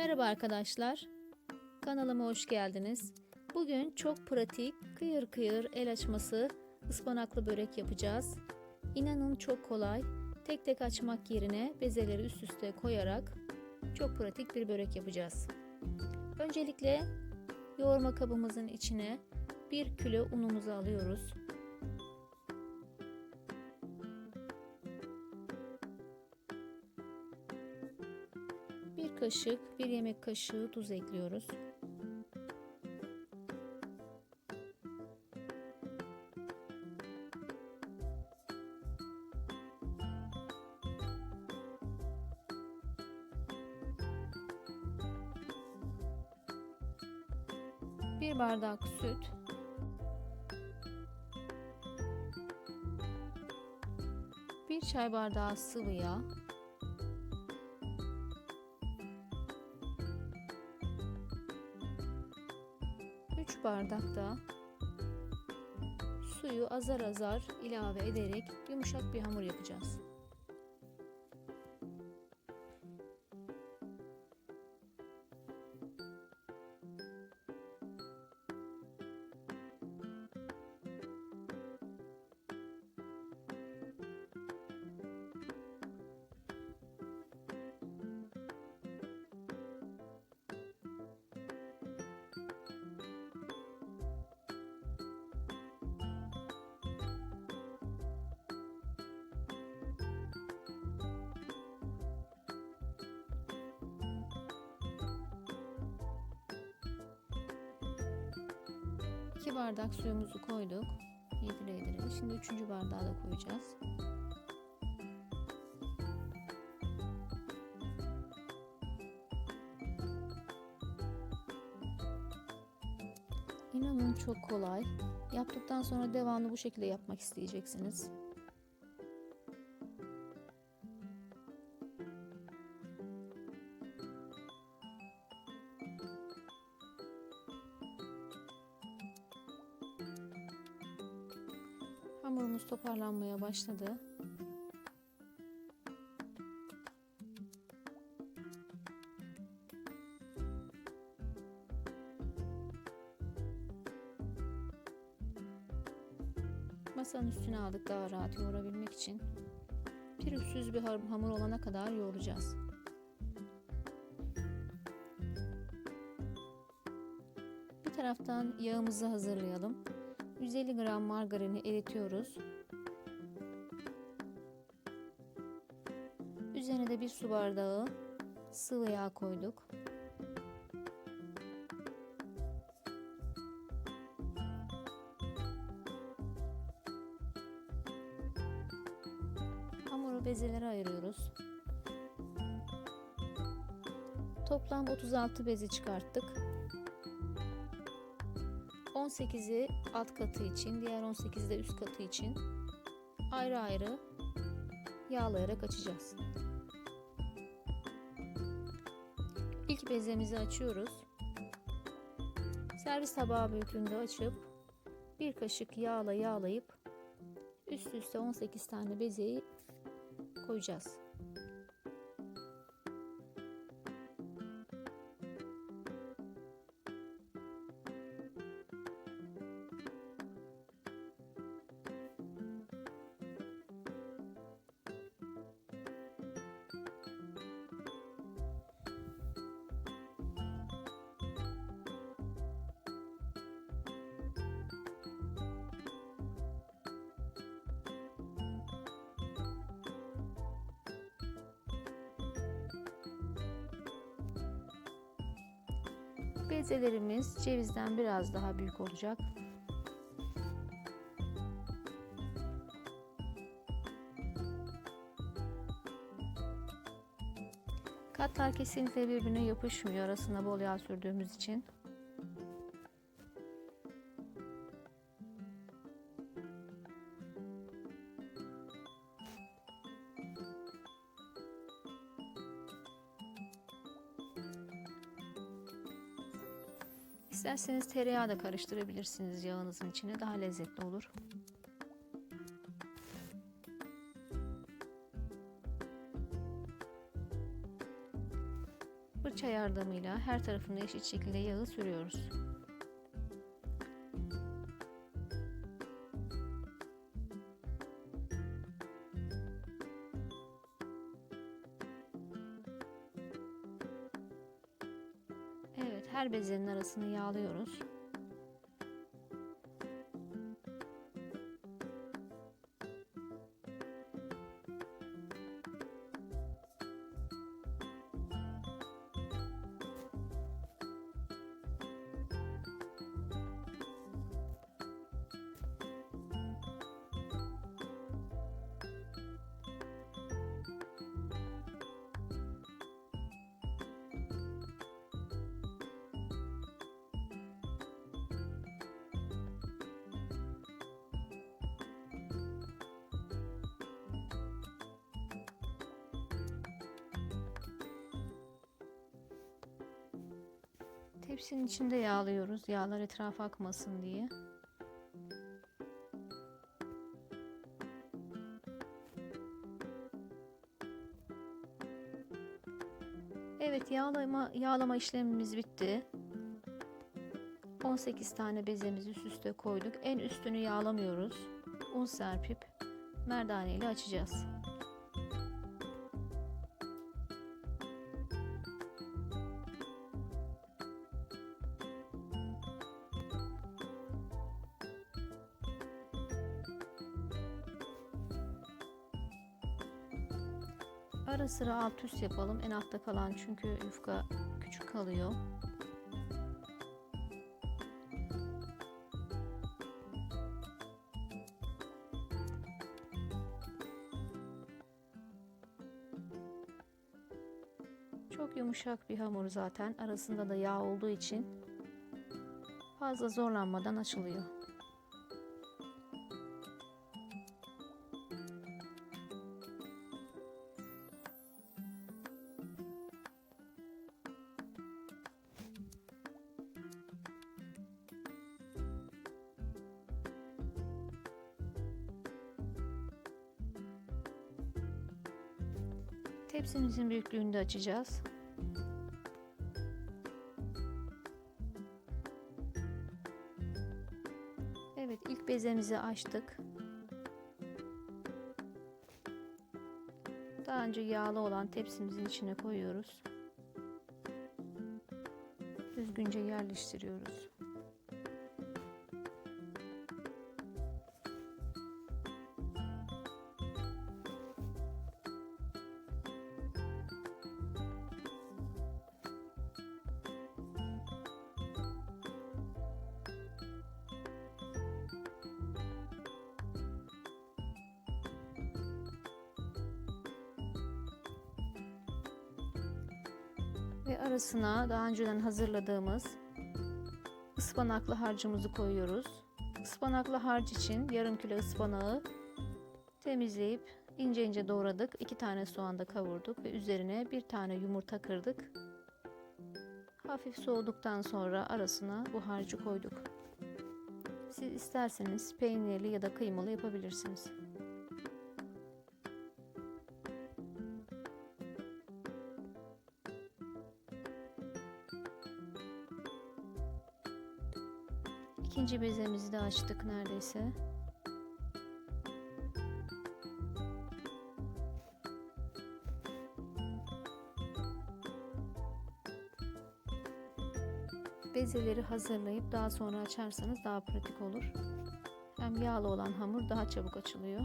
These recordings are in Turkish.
Merhaba arkadaşlar. Kanalıma hoş geldiniz. Bugün çok pratik, kıyır kıyır el açması ıspanaklı börek yapacağız. İnanın çok kolay. Tek tek açmak yerine bezeleri üst üste koyarak çok pratik bir börek yapacağız. Öncelikle yoğurma kabımızın içine 1 kilo unumuzu alıyoruz. Kaşık, bir yemek kaşığı tuz ekliyoruz. Bir bardak süt. Bir çay bardağı sıvı yağ. 3 bardak da suyu azar azar ilave ederek yumuşak bir hamur yapacağız. İki bardak suyumuzu koyduk. Yedire yedire. Şimdi üçüncü bardağı da koyacağız. İnanın çok kolay. Yaptıktan sonra devamlı bu şekilde yapmak isteyeceksiniz. Toparlanmaya başladı. Masanın üstüne aldık daha rahat yoğurabilmek için. Pürüzsüz bir ham- hamur olana kadar yoğuracağız. Bir taraftan yağımızı hazırlayalım. 150 gram margarini eritiyoruz. Üzerine de bir su bardağı sıvı yağ koyduk. Hamuru bezelere ayırıyoruz. Toplam 36 bezi çıkarttık. 18'i alt katı için, diğer 18'i de üst katı için ayrı ayrı yağlayarak açacağız. İlk bezemizi açıyoruz. Servis tabağı büyüklüğünde açıp bir kaşık yağla yağlayıp üst üste 18 tane bezeyi koyacağız. Bezelerimiz cevizden biraz daha büyük olacak. Katlar kesinlikle birbirine yapışmıyor arasına bol yağ sürdüğümüz için. İsterseniz tereyağı da karıştırabilirsiniz yağınızın içine daha lezzetli olur. Fırça yardımıyla her tarafına eşit şekilde yağı sürüyoruz. Her bezenin arasını yağlıyoruz. Tepsinin içinde yağlıyoruz. Yağlar etrafa akmasın diye. Evet yağlama yağlama işlemimiz bitti. 18 tane bezemizi üst üste koyduk. En üstünü yağlamıyoruz. Un serpip merdane ile açacağız. Ara sıra alt üst yapalım. En altta kalan çünkü yufka küçük kalıyor. Çok yumuşak bir hamur zaten. Arasında da yağ olduğu için fazla zorlanmadan açılıyor. Tepsimizin büyüklüğünde açacağız. Evet ilk bezemizi açtık. Daha önce yağlı olan tepsimizin içine koyuyoruz. Düzgünce yerleştiriyoruz. Ve arasına daha önceden hazırladığımız ıspanaklı harcımızı koyuyoruz. Ispanaklı harç için yarım kilo ıspanağı temizleyip ince ince doğradık. İki tane soğan da kavurduk ve üzerine bir tane yumurta kırdık. Hafif soğuduktan sonra arasına bu harcı koyduk. Siz isterseniz peynirli ya da kıymalı yapabilirsiniz. İkinci bezemizi de açtık neredeyse. Bezeleri hazırlayıp daha sonra açarsanız daha pratik olur. Hem yağlı olan hamur daha çabuk açılıyor.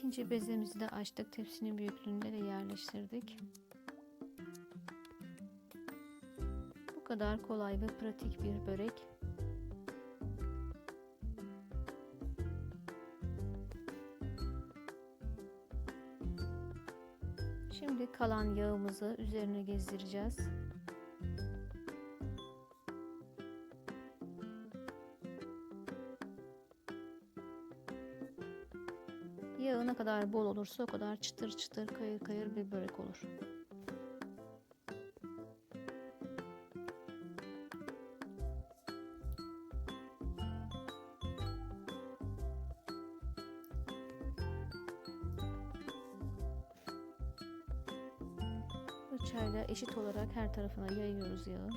İkinci bezemizi de açtık. Tepsinin büyüklüğünde de yerleştirdik. Bu kadar kolay ve pratik bir börek. Şimdi kalan yağımızı üzerine gezdireceğiz. Olursa o kadar çıtır çıtır kayır kayır bir börek olur. Fırçayla eşit olarak her tarafına yayıyoruz yağı.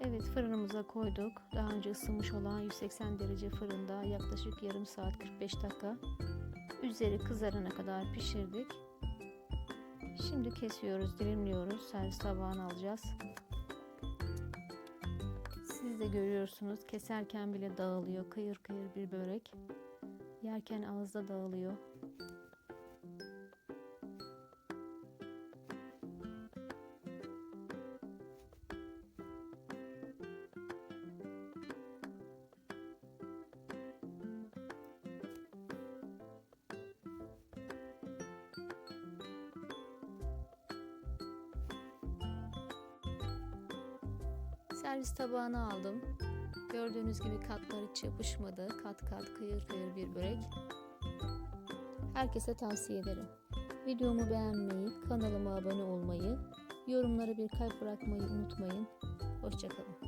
Evet fırınımıza koyduk. Daha önce ısınmış olan 180 derece fırında yaklaşık yarım saat 45 dakika üzeri kızarana kadar pişirdik. Şimdi kesiyoruz, dilimliyoruz. Servis tabağına alacağız. Siz de görüyorsunuz keserken bile dağılıyor. Kıyır kıyır bir börek. Yerken ağızda dağılıyor. Servis tabağına aldım. Gördüğünüz gibi katlar hiç yapışmadı. Kat kat kıyır kıyır bir börek. Herkese tavsiye ederim. Videomu beğenmeyi, kanalıma abone olmayı, yorumlara bir kalp bırakmayı unutmayın. Hoşçakalın.